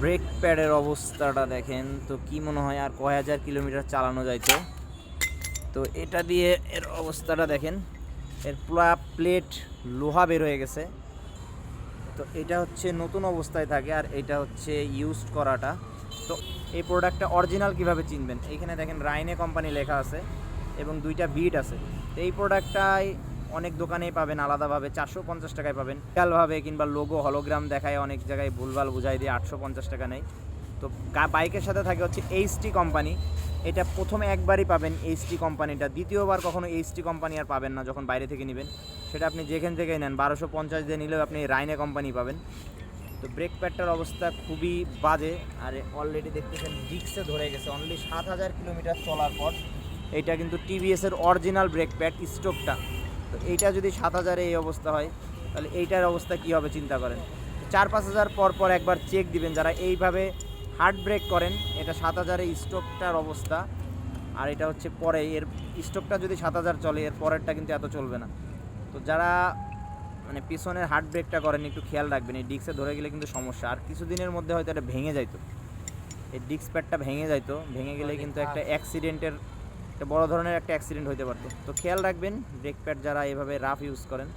Break প্যাডের অবস্থাটা দেখেন, তো কি মনে হয় আর কয় হাজার কিলোমিটার চালানো যাইতো তো? এটা দিয়ে এর অবস্থাটা দেখেন, এর পুরা প্লেট লোহা বের হয়ে গেছে। তো এটা হচ্ছে নতুন অবস্থায় থাকে আর এটা হচ্ছে ইউজড করাটা। তো এই প্রোডাক্টটা অরিজিনাল কীভাবে চিনবেন? এইখানে দেখেন রাইনে কোম্পানি লেখা আছে এবং দুইটা বিট আছে। এই প্রোডাক্টটাই অনেক দোকানেই পাবেন, আলাদাভাবে চারশো পঞ্চাশ টাকায় পাবেন। খেয়ালভাবে কিংবা লোগো হলোগ্রাম দেখায় অনেক জায়গায় ভুলভাল বুঝাই দিয়ে আটশো পঞ্চাশ টাকা নেই তো বাইকের সাথে থাকে হচ্ছে এইচটি কোম্পানি এটা প্রথমে একবারই পাবেন এইচটি কোম্পানিটা দ্বিতীয়বার কখনো এইচটি কোম্পানি আর পাবেন না যখন বাইরে থেকে নেবেন। সেটা আপনি যেখান থেকেই নেন, বারোশো পঞ্চাশ দিয়ে নিলেও আপনি রাইনে কোম্পানি পাবেন। তো ব্রেক প্যাডটার অবস্থা খুবই বাজে, আর অলরেডি দেখতেছেন ডিক্সে ধরে গেছে। অনলি সাত হাজার কিলোমিটার চলার পর, এটা কিন্তু টিভিএসের অরিজিনাল ব্রেক প্যাড স্টোকটা তো এইটা যদি সাত হাজারে এই অবস্থা হয় তাহলে এইটার অবস্থা কী হবে চিন্তা করেন? চার পাঁচ হাজার পর পর একবার চেক দিবেন যারা এইভাবে হার্ট ব্রেক করেন এটা সাত হাজারে স্টোকটার অবস্থা। আর এটা হচ্ছে পরে এর স্টোকটা যদি সাত হাজার চলে এর পরেরটা কিন্তু এত চলবে না। তো যারা মানে পিছনের হার্ড ব্রেকটা করেন একটু খেয়াল রাখবেন এই ডিস্কে ধরে গেলে কিন্তু সমস্যা। আর কিছুদিনের মধ্যে হয়তো এটা ভেঙে যাইতো। এই ডিস্ক প্যাডটা ভেঙে যাইতো। ভেঙে গেলে কিন্তু একটা অ্যাক্সিডেন্টের একটা বড় ধরনের একটা অ্যাক্সিডেন্ট হইতে পারতো। তো খেয়াল রাখবেন ব্রেক প্যাড যারা এভাবে রাফ ইউজ করেন